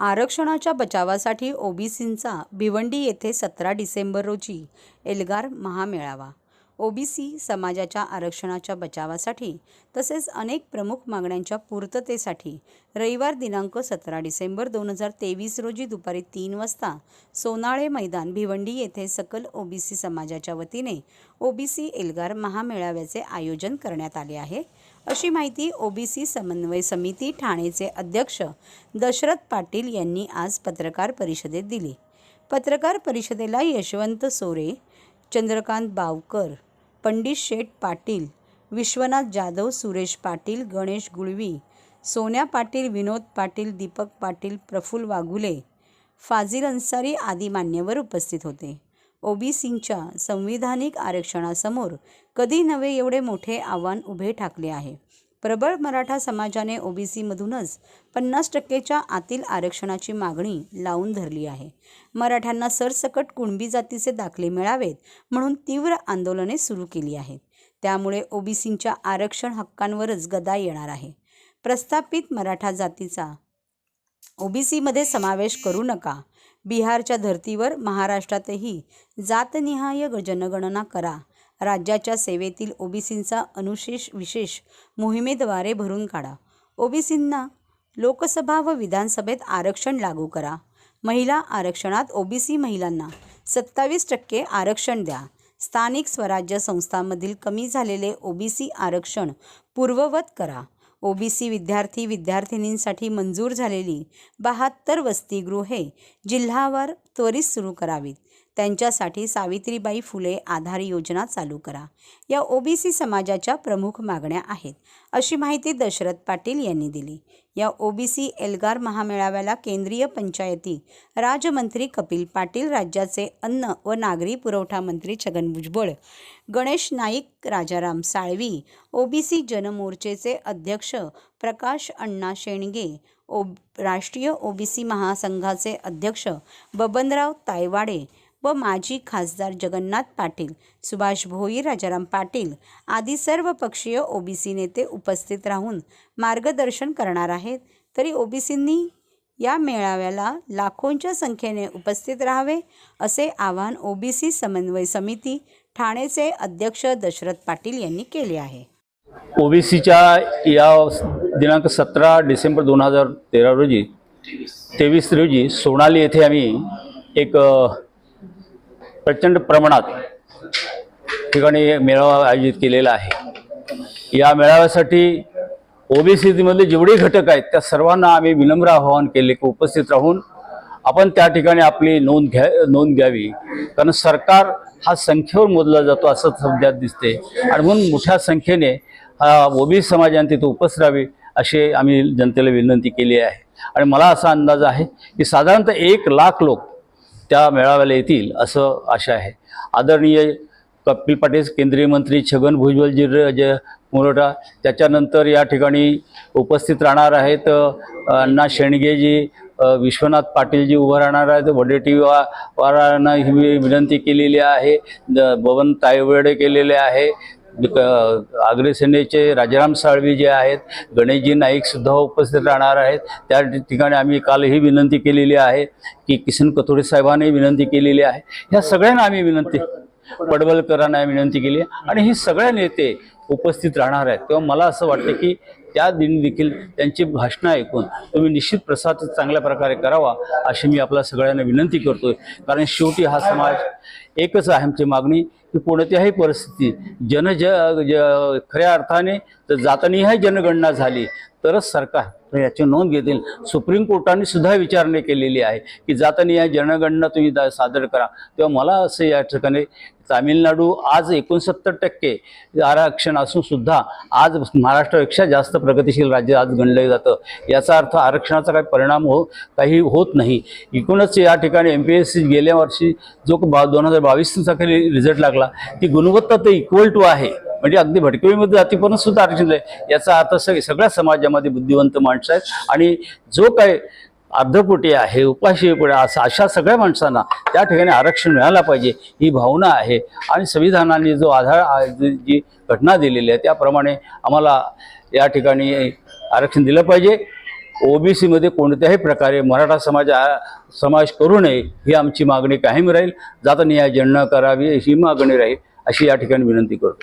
आरक्षणाच्या बचावासाठी ओबीसींचा भिवंडी येथे सतरा डिसेंबर रोजी एल्गार महामेळावा. ओबीसी समाजाच्या आरक्षणाच्या बचावासाठी तसेच अनेक प्रमुख मागण्यांच्या पूर्ततेसाठी रविवार दिनांक सतरा डिसेंबर दोन हजार तेवीस रोजी दुपारी तीन वाजता सोनाळे मैदान भिवंडी येथे सकल ओबीसी समाजाच्या वतीने ओबीसी एल्गार महामेळाव्याचे आयोजन करण्यात आले आहे. अशी माहिती ओबीसी समन्वय समिती ठाणेचे अध्यक्ष दशरथ पाटील यांनी आज पत्रकार परिषदेत दिली. पत्रकार परिषदेला यशवंत सोरे चंद्रकांत बावकर पंडित शेठ पाटील विश्वनाथ जाधव सुरेश पाटील गणेश गुळवी सोन्या पाटील विनोद पाटील दीपक पाटील प्रफुल वाघुले फाजिल अन्सारी आदी मान्यवर उपस्थित होते. ओबीसींच्या संविधानिक आरक्षणासमोर कधी नव्हे एवढे मोठे आव्हान उभे ठाकले आहे. प्रबळ मराठा समाजाने ओबीसीमधूनच पन्नास टक्केच्या आतील आरक्षणाची मागणी लावून धरली आहे. मराठ्यांना सरसकट कुणबी जातीचे दाखले मिळावेत म्हणून तीव्र आंदोलने सुरू केली आहेत. त्यामुळे ओबीसींच्या आरक्षण हक्कांवरच गदा येणार आहे. प्रस्थापित मराठा जातीचा ओबीसीमध्ये समावेश करू नका बिहारच्या धर्तीवर महाराष्ट्रातही जातनिहाय जनगणना करा. राज्याच्या सेवेतील ओबीसींचा अनुशेष विशेष मोहिमेद्वारे भरून काढा. ओबीसींना लोकसभा व विधानसभेत आरक्षण लागू करा. महिला आरक्षणात ओबीसी महिलांना सत्तावीस टक्के आरक्षण द्या. स्थानिक स्वराज्य संस्थांमधील कमी झालेले ओबीसी आरक्षण पूर्ववत करा. ओबीसी विद्यार्थी विद्यार्थिनींसाठी मंजूर झालेली बहात्तर वसतिगृहे जिल्हावार त्वरित सुरू करावीत. त्यांच्यासाठी सावित्रीबाई फुले आधार योजना चालू करा. या ओबीसी समाजाच्या प्रमुख मागण्या आहेत अशी माहिती दशरथ पाटील यांनी दिली. या ओबीसी एल्गार महामेळाव्याला केंद्रीय पंचायती राज्यमंत्री कपिल पाटील राज्याचे अन्न व नागरी पुरवठा मंत्री छगन भुजबळ गणेश नाईक राजाराम साळवी ओबीसी जनमोर्चेचे अध्यक्ष प्रकाश अण्णा शेणगे ओ राष्ट्रीय ओबीसी महासंघाचे अध्यक्ष बबनराव तायवाडे व माजी खासदार जगन्नाथ पाटील सुभाष भोई राजाराम पाटील आदी सर्व पक्षीय ओबीसी नेते उपस्थित राहून मार्गदर्शन करणार आहेत. तरी ओबीसींनी या मेळाव्याला लाखोंच्या संख्येने उपस्थित राहावे असे आवाहन ओबीसी समन्वय समिती ठाणेचे अध्यक्ष दशरथ पाटील यांनी केले आहे. ओबीसीच्या या दिनांक सतरा डिसेंबर दोन हजार तेरा रोजी तेवीस रोजी सोनाली येथे आम्ही एक प्रचंड प्रमाणात ठिकाणी मेळावा आयोजित केलेला आहे. या मेळाव्यासाठी ओबीसीमधले जेवढे घटक आहेत त्या सर्वांना आम्ही विनम्र आवाहन केले की उपस्थित राहून आपण त्या ठिकाणी आपली नोंद घ्या नोंद घ्यावी. कारण सरकार हा संख्येवर मोजला जातो असं सध्या दिसते आणि म्हणून मोठ्या संख्येने ओबीसी समाजाने तिथे उपस्थित राहावी असे आम्ही जनतेला विनंती केली आहे. आणि मला असा अंदाज आहे की साधारणतः एक लाख लोक त्या मेळाव्याला येतील असं आशा आहे. आदरणीय कपिल पाटील केंद्रीय मंत्री छगन भुजबळजी र- ज मुरोटा त्याच्यानंतर या ठिकाणी उपस्थित राहणार आहेत अण्णा शेणगेजी विश्वनाथ पाटीलजी उभं राहणार आहेत वडेटीवारांना वारांना ही विनंती केलेली आहे द- बबन तायवडे केलेले आहे क- अग्रसेनेचे राजाराम साळवी जे आहेत गणेशजी नाईक सुद्धा उपस्थित राहणार आहेत. त्या ठिकाणी आम्ही कालही विनंती केलेली आहे की किसन कथोडे साहेबांनी विनंती केलेली आहे. ह्या सगळ्यांना आम्ही विनंती पडवलकरांना विनंती केली. आणि हे सगळ्या नेते उपस्थित राहणार आहेत. तेव्हा मला असं वाटतं की त्या दिनी देखील त्यांची भाषणं ऐकून तुम्ही निश्चित प्रसाद चांगल्या प्रकारे करावा अशी मी आपल्या सगळ्यांना विनंती करतोय. कारण शेवटी हा समाज एकच आहे आमची मागणी की कोणत्याही परिस्थिती जन ज ज- खऱ्या अर्थाने जर जातनिहाय जनगणना झाली तरच सरकार याची नोंद घेतील. सुप्रीम कोर्टाने सुद्धा विचारणा केलेली आहे की जातानी या जनगणना तुम्ही सादर करा. तेव्हा मला असं या ठिकाणी तामिळनाडू आज एकोणसत्तर टक्के आरक्षण असून सुद्धा आज महाराष्ट्रापेक्षा जास्त प्रगतिशील राज्य आज गणलं जातं. याचा अर्थ आरक्षणाचा काही परिणाम हो काही होत नाही. एकूणच या ठिकाणी एम पी एस सी गेल्या वर्षी जो बा दोन हजार बावीसचा काही रिझल्ट लागला ती गुणवत्ता तर इक्वल टू आहे. म्हणजे अगदी भटकवीमध्ये जातीपर्यंत सुद्धा आरक्षण आहे याचा अर्थ सग सगळ्या समाजामध्ये बुद्धिवंत माणसं आहेत. आणि जो काय अर्धपोटी आहे उपाशी पुढे असं अशा सगळ्या माणसांना त्या ठिकाणी आरक्षण मिळायला पाहिजे ही भावना आहे. आणि संविधानाने जो आधार जी घटना दिलेली आहे त्याप्रमाणे आम्हाला या ठिकाणी आरक्षण दिलं पाहिजे. ओबीसीमध्ये कोणत्याही प्रकारे मराठा समाज समाज करू नये ही आमची मागणी कायम राहील. जाताना या न करावी ही मागणी राहील अशी या ठिकाणी विनंती करतो.